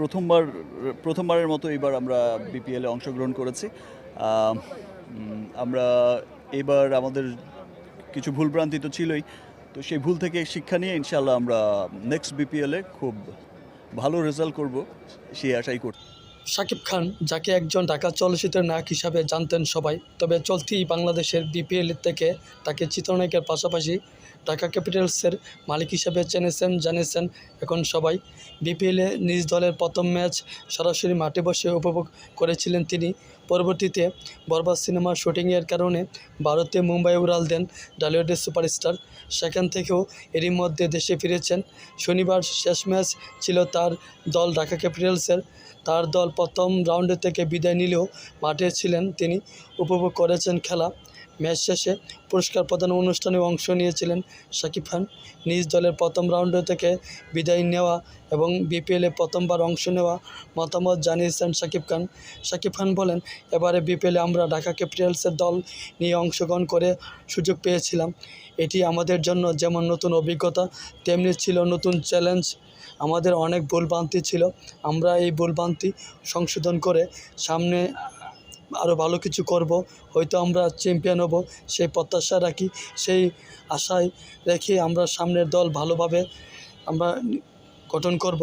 প্রথমবার, প্রথমবারের মতো এবার আমরা বিপিএলে অংশগ্রহণ করেছি। আমরা এবার আমাদের কিছু ভুলভ্রান্তি তো ছিলই, তো সেই ভুল থেকে শিক্ষা নিয়ে ইনশাল্লাহ আমরা নেক্সট বিপিএলে খুব ভালো রেজাল্ট করব, সেই আশাই করছি শাকিব খান, যাকে একজন ঢাকা চলচ্চিত্রের নায়ক হিসাবে জানতেন সবাই, তবে চলতি বাংলাদেশের বিপিএল থেকে তাকে চিত্রনায়কের পাশাপাশি ঢাকা ক্যাপিটালসের মালিক হিসাবে চেনেছেন, জানিয়েছেন এখন সবাই। বিপিএলে নিজ দলের প্রথম ম্যাচ সরাসরি মাঠে বসে উপভোগ করেছিলেন তিনি। পরবর্তীতে বরবাদ সিনেমার শুটিংয়ের কারণে ভারতে মুম্বাই উড়াল দেন ডালিউডের সুপারস্টার। সেখান থেকেও এরই মধ্যে দেশে ফিরেছেন। শনিবার শেষ ম্যাচ ছিল তার দল ঢাকা ক্যাপিটালসের। তার দল প্রথম রাউন্ডে থেকে বিদায় নিলেও মাঠে ছিলেন তিনি। উপভোগ করেছেন খেলা। ম্যাচ শেষে পুরস্কার প্রদান অনুষ্ঠানে অংশ নিয়েছিলেন শাকিব খান। নিজ দলের প্রথম রাউন্ডে থেকে বিদায় নেওয়া এবং বিপিএলে প্রথমবার অংশ নেওয়া মতামত জানিয়েছেন শাকিব খান। শাকিব খান বলেন, এবারে বিপিএলে আমরা ঢাকা ক্যাপিটালসের দল নিয়ে অংশগ্রহণ করে সুযোগ পেয়েছিলাম। এটি আমাদের জন্য যেমন নতুন অভিজ্ঞতা, তেমনি ছিল নতুন চ্যালেঞ্জ। আমাদের অনেক ভুলভ্রান্তি ছিল। আমরা এই ভুলভ্রান্তি সংশোধন করে সামনে আরও ভালো কিছু করব, হয়তো আমরা চ্যাম্পিয়ন হব, সেই প্রত্যাশা রাখি, সেই আশায় রেখে আমরা সামনের দল ভালোভাবে আমরা গঠন করব।